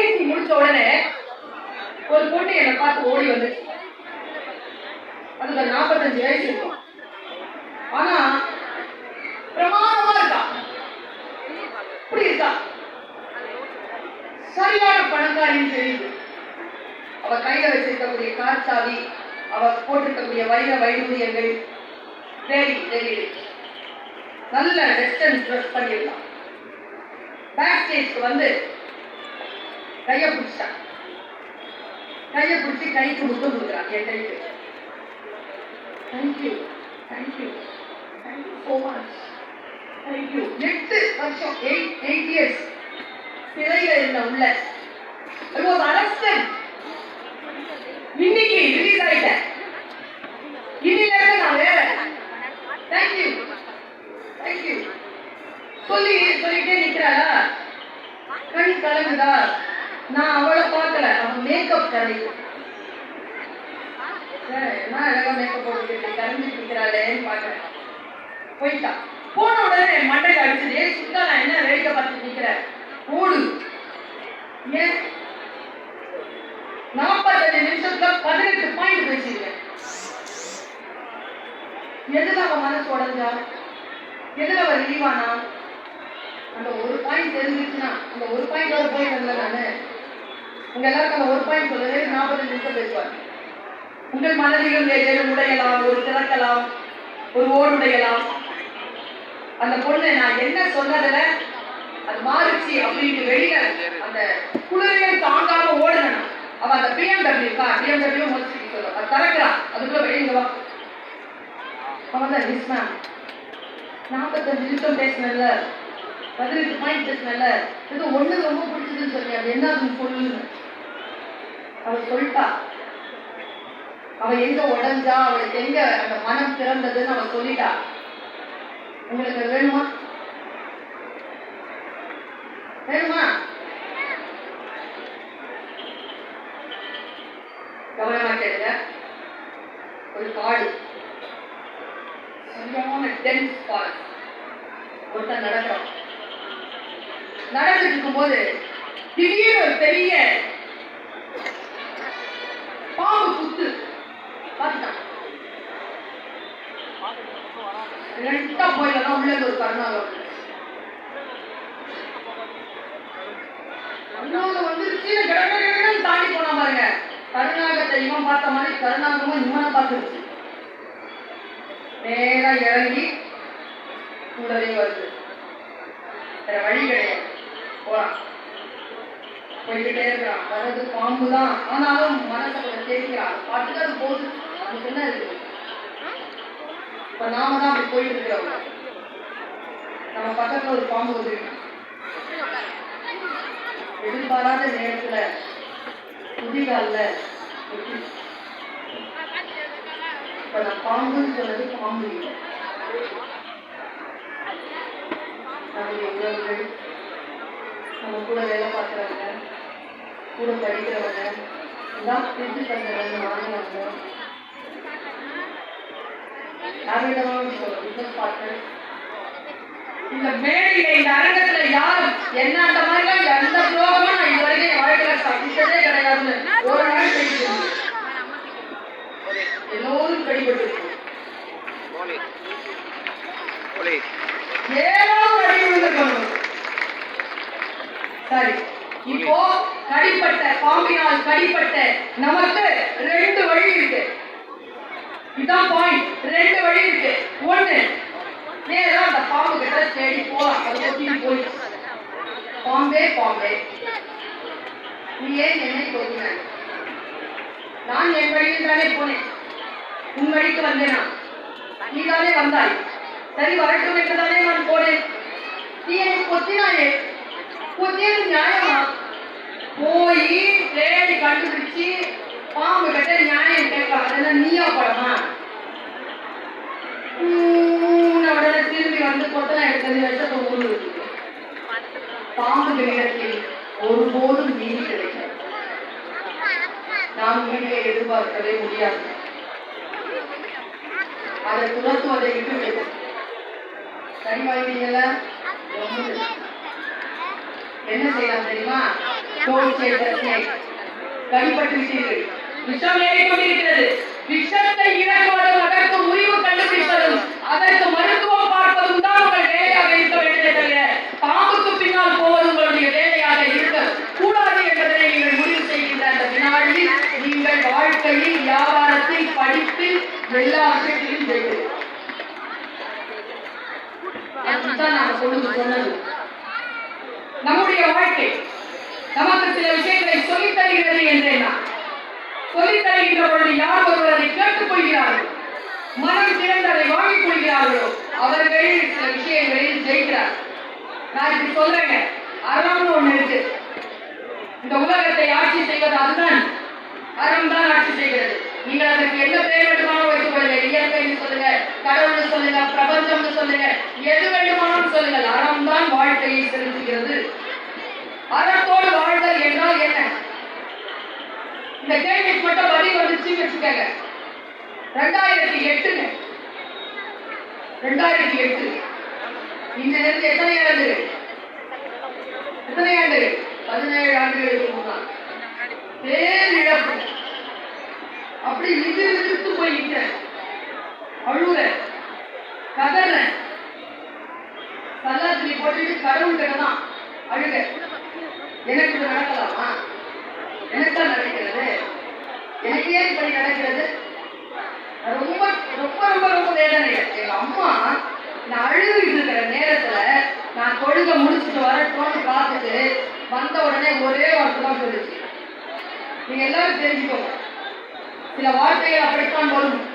பேசி முடிச்ச உடனே ஒரு பொண்ணு என்னை பார்த்து ஓடி வந்து அதுக்கு நாற்பத்தஞ்சு வயசு இருக்கும். ஆனா பிரமாதமா இருக்கா? இப்படி இருக்கா? சரியான பணக்காரின்னு தெரியுது அவ கையில வச்சிருக்கக்கூடிய காற்சாவி அவ போட்டிருக்கக்கூடிய வைர வைடூரியங்கள் தேடி தேடி நல்ல வெஸ்டர்ன் ட்ரெஸ் பண்ணியிருக்கான் பேக் ஸ்டேஜ்க்கு வந்து கையை பிடிச்சிட்டான் கையை பிடிச்சி கைக்கு முத்தம் கொடுக்குறான். என் கைக்கு. Thank you thank you thank you so much thank you எட்டு வருஷம். எயிட் எயிட் இயர்ஸ் சிறையில் இருந்த உள்ள. ஐ வாஸ் இன்னைக்கு ரிலீஸ் ஆயிட்டேன். இன்னில இருந்து நான் வேற தேங்க்யூ தேங்க்யூ சொல்லி சொல்லிட்டே நிக்கிறாளா? கண் கலங்குதா? நான் அவளை பார்க்கல. அவன் மேக்கப் கலையும் என்ன அழகா மேக்கப் போட்டு கலந்து நிற்கிறாளேன்னு பார்க்கறேன் போயிட்டா. போன உடனே என் மண்டைக்கு அடிச்சது ஏய் சுத்தா நான் என்ன வேடிக்கை பார்த்து நிக்கிறேன்? ஓடு. ஏன்? நாற்பத்தஞ்சு நிமிஷத்துல பதினெட்டு பாயிண்ட் பேசிருக்கேன் எதுல அவன் மனசு உடஞ்சா? எதுல அவன் ரிலீவ் அந்த ஒரு பாயிண்ட் தெரிஞ்சிச்சுன்னா அந்த ஒரு பாயிண்ட் ஒரு பாயிண்ட் வரல நானு. உங்க எல்லாருக்கும் ஒரு பாயிண்ட் சொல்லுங்க நாற்பது நிமிஷம் பேசுவாங்க உங்கள் மனதிலும் ஏதேனும் உடையலாம் ஒரு திறக்கலாம் ஒரு ஓடுடையலாம் அந்த பொண்ணு நான் என்ன சொன்னதுல அது மாறுச்சு அப்படின்னு வெளியில அந்த குளிரையும் தாங்காம ஓடுனா அவ அந்த பிஎம்டபிள்யூ இருக்கா பிஎம்டபிள்யூ முடிச்சு சொல்லுவா அது திறக்கிறான். அதுக்குள்ள வெளியில வா. அவன் தான் மிஸ் மேம் நாற்பத்தஞ்சு நிமிஷம் பேசினல பதினெட்டு பாயிண்ட் பேசினல இது ஒண்ணு ரொம்ப பிடிச்சதுன்னு சொல்லி அது என்னதுன்னு சொல்லுங்க அவள் சொல்லிட்டா. அவ எங்க உடஞ்சா அவளுக்கு எங்க அந்த மனம் திறந்ததுன்னு அவள் சொல்லிட்டா. உங்களுக்கு வேணுமா? வேணுமா? கவனமா கேளுங்க. ஒரு காடு சரியான டென்ஸ் ஃபாரஸ்ட் ஒருத்தன் நடக்கிறான். நடந்துட்டு இருக்கும்போது திடீர்னு ஒரு பெரிய பாம்பு குத்து. பார்த்துட்டான் ரெண்டா போயிடலாம். உள்ள இருந்து ஒரு கருணாகம் கருணாகம் வந்து கீழே கடற்கரை தாண்டி போனா பாருங்க. கருணாகத்தை இவன் பார்த்த மாதிரி கருணாகமும் இவனை பார்த்துருச்சு. நேரா இறங்கி கூடவே வருது. வேற வழி கிடையாது. போறான். போய்கிட்டே இருக்கிறான். வர்றது பாம்பு தான் ஆனாலும் மனசை கொஞ்சம் தேய்க்கிறான். பாட்டுக்கு அது போகுது. அதுக்கு என்ன இருக்கு இப்ப நாம தான் அப்படி போயிட்டு இருக்கிறோம். நம்ம பக்கத்துல ஒரு பாம்பு வந்து எதிர்பாராத நேரத்துல குதிகால்ல இப்ப நான் பாம்புன்னு சொன்னது பாம்பு இல்லை. நம்ம கூட வேலை பார்க்குறவங்க கூட படிக்கிறவங்க எல்லாம் பிரித்து தந்தவங்க வாங்கினவங்க யாரிடமும் பிசினஸ் பார்ட்னர் இந்த மேடையில இந்த அரங்கத்துல யாரும் என்ன அந்த மாதிரி எந்த துரோகமும் நான் இது வரைக்கும் என் வாழ்க்கையில சந்திச்சதே கிடையாதுன்னு ஒரு நாள் தெரிஞ்சு எல்லோரும் கடிபட்டு அடி சரி. இப்போ கடிப்பட்ட பாம்பினால் கடிப்பட்ட நமக்கு ரெண்டு வழி இருக்கு. இதான் பாயிண்ட் ரெண்டு வழி இருக்கு. ஒண்ணு நேரம் அந்த பாம்பு கிட்ட தேடி போலாம். அதை கொத்திட்டு போய் பாம்பே பாம்பே. நீ ஏன் என்னை கொத்தின நான் என் வழியில் தானே போனேன். உன் வழிக்கு வந்தேனா? நீ தானே வந்தாய். சரி வரட்டும் என்று தானே நான் போனேன். நீ எனக்கு கொத்தினாயே? கொத்தியது நியாயமா? போய் தேடி கண்டுபிடிச்சு பாம்பு கிட்ட நியாயம் கேட்கலாம் அதெல்லாம் நீயா படமா? உடனே திரும்பி வந்து கொத்தனா எடுத்தது விஷத்தை ஊரு வச்சுக்கோ. பாம்பு கிரகத்தில் ஒருபோதும் நீதி கிடைக்காது நாம் வீட்டை எதிர்பார்க்கவே முடியாது. அதை துரத்துவதை விட்டு விடும் சரி வாங்கிட்டீங்களா ரொம்ப என்ன செய்யலாம் தெரியுமா? Don't say விட்டீர்கள் விஷம் ஏறிக்கொண்டிருக்கிறது விஷத்தை இறக்குவதும் அதற்கு கண்டுபிடிப்பதும் அதற்கு மருத்துவம் பார்ப்பதும் தான் உங்கள் வேலையாக இருக்க வேண்டியதை தவிர பாம்புக்கு பின்னால் போவது உங்களுடைய வேலையாக இருக்க கூடாது என்பதை நீங்கள் முடிவு செய்கின்ற அந்த வினாடியில் நீங்கள் வாழ்க்கையில் வியாபாரத்தில் படிப்பில் எல்லா விஷயத்திலும் அதுதான் சொல்லுங்க சொன்னது. நம்முடைய வாழ்க்கை நமக்கு சில விஷயங்களை சொல்லித் தருகிறது என்றேனா சொல்லித் தருகின்ற பொழுது யார் ஒருவர் அதை கேட்டுக் கொள்கிறார்கள் மனம் திறந்து அதை வாங்கிக் கொள்கிறார்களோ அவர்கள் சில விஷயங்களில் ஜெயிக்கிறார் நான் இப்படி சொல்றேங்க. அறம்னு ஒண்ணு இருக்கு. இந்த உலகத்தை ஆட்சி செய்வது அதுதான். அறம் தான் ஆட்சி செய்கிறது. நீங்கள் அதற்கு எந்த பெயர் வேண்டுமானாலும் வைத்துக் கொள்ளுங்க இயற்கைன்னு சொல்லுங்க கடவுள்னு சொல்லுங்க பிரபஞ்சம்னு சொல்லுங்க எது வேண்டுமானாலும் சொல்லுங்கள். அறம் தான் வாழ்க்கையை செலுத்துகிறது. அறத்தோடு வாழ்தல் என்றால் என்ன? இந்த கேள்விக்கு மட்டும் பதில் வந்துச்சுன்னு வச்சுக்கோங்க. ரெண்டாயிரத்தி எட்டுங்க. ரெண்டாயிரத்தி எட்டு. இந்த நேரத்தில் எத்தனை ஆண்டு? எத்தனை ஆண்டு? பதினேழு ஆண்டுகளுக்கு முன்னால் பேரிழப்பு. அப்படி இது விழுத்து எனக்கு இது நடக்கலாமா? எனக்குதான் நடக்கிறது. எனக்கு ஏன் இப்படி நடக்கிறது. ரொம்ப ரொம்ப ரொம்ப ரொம்ப வேதனை எங்க அம்மா நான் அழுதுகிட்டு இருக்கிற நேரத்துல நான் தொழுக முடிச்சுட்டு வரட்டும்னு பார்த்துட்டு வந்த உடனே ஒரே வார்த்தை தான் சொல்லுச்சு. நீங்க எல்லாரும் தெரிஞ்சுக்கோங்க. சில வார்த்தைகள் அப்படித்தான் வரும்.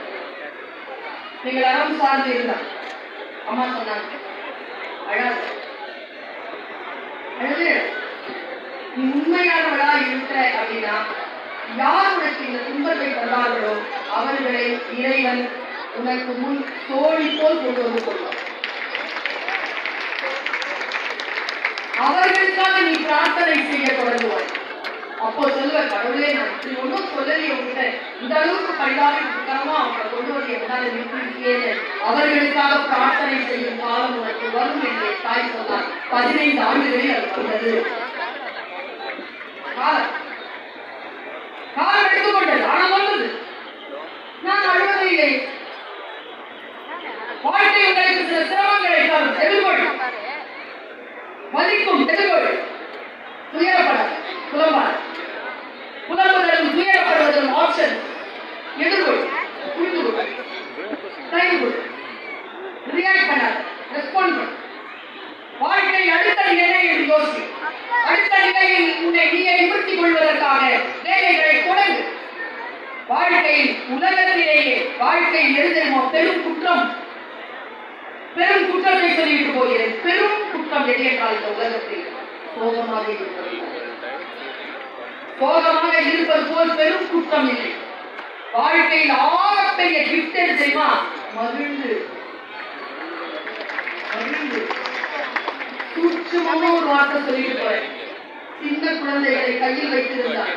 நீங்கள் அறம் சார்ந்து இருந்தால். அம்மா சொன்னாங்க அழாத. அழுது. நீ உண்மையானவளா இருக்கிற அப்படின்னா யார் உனக்கு இந்த துன்பத்தை தந்தார்களோ அவர்களை இறைவன் உனக்கு முன் தோழி போல் கொண்டு வந்து கொள்வார் அவர்களுக்காக நீ பிரார்த்தனை செய்ய தொடங்குவாய். அப்போ சொல்லுவ கடவுளே நான் இப்படி ஒன்றும் சொல்லலையே உங்ககிட்ட இந்த அளவுக்கு பழிதாவே புத்தகமா அவங்களை கொண்டு வந்து என்னால் நிறுத்திருக்கேன்னு அவர்களுக்காக பிரார்த்தனை செய்யும் காலம் உனக்கு வரும் என்று தாய் சொன்னார். பதினைந்து ஆண்டுகளில் அது கொண்டது காலம் காலம் எடுத்துக்கொண்டது வாழ்க்கை எழுதமோ பெரும் குற்றம். பெரும் குற்றத்தை சொல்லிட்டு போகிறேன் பெரும் குற்றம் எது என்றால் இந்த உலகத்தில்? சோகமாக இருப்பது. சோகமாக இருப்பது போல் பெரும் குற்றம் இல்லை. வாழ்க்கையில் ஆகப்பெரிய கிஃப்ட் எது தெரியுமா? மகிழ்ந்து மகிழ்ந்து சூட்சமான ஒரு வார்த்தை சொல்லிட்டு போறேன். சின்ன குழந்தைகளை கையில் வைத்திருந்தார்.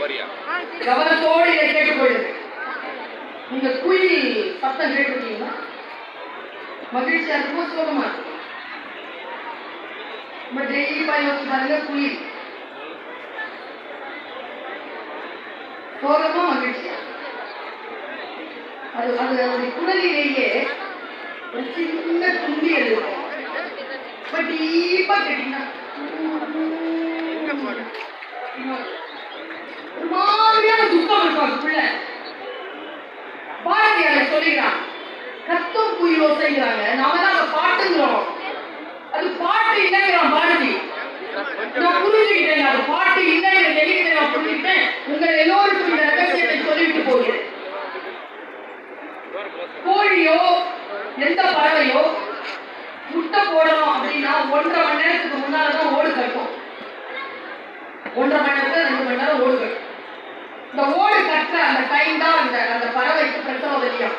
போறியா? கவனத்தோடு இதை கேட்டுக்கொள்ளுங்க நீங்க குயில் சத்தம் கேட்டிருக்கீங்களா மகிழ்ச்சியா இருக்குமோ? சோகமா இருக்கும்? நம்ம டெய்லி பாய் வச்சு பாருங்க குயில் சோகமா மகிழ்ச்சியா? அது அது அதனுடைய குரலிலேயே ஒரு சின்ன துண்டி இருக்கும் பட் டீப்பா கேட்டீங்கன்னா ஒரு மாதிரியான துக்கம் இருக்கும் அதுக்குள்ள பாரதியார் சொல்லிக்கிறான். கத்தும் குயில் ஓசைங்கிறாங்க நாம தான் அந்த பாட்டுங்கிறோம். அது பாட்டு இல்லைங்கிறான் பாரதி நான் புரிஞ்சுக்கிட்டேன் அது பாட்டு இல்லைங்கிற நிலையில நான் புரிஞ்சுக்கிட்டேன். உங்கள் எல்லோருக்கும் இந்த ரகசியத்தை சொல்லிட்டு போகிறேன் கோழியோ எந்த பறவையோ முட்டை போடணும் அப்படின்னா ஒன்றரை மணி நேரத்துக்கு முன்னாலதான் ஓடு கட்டும். ஒன்றரை மணி நேரத்துல ரெண்டு மணி நேரம் ஓடு கட்டும். இந்த ஓடு கட்டுற அந்த டைம் தான் அந்த அந்த பறவைக்கு பிரசவ வலியம்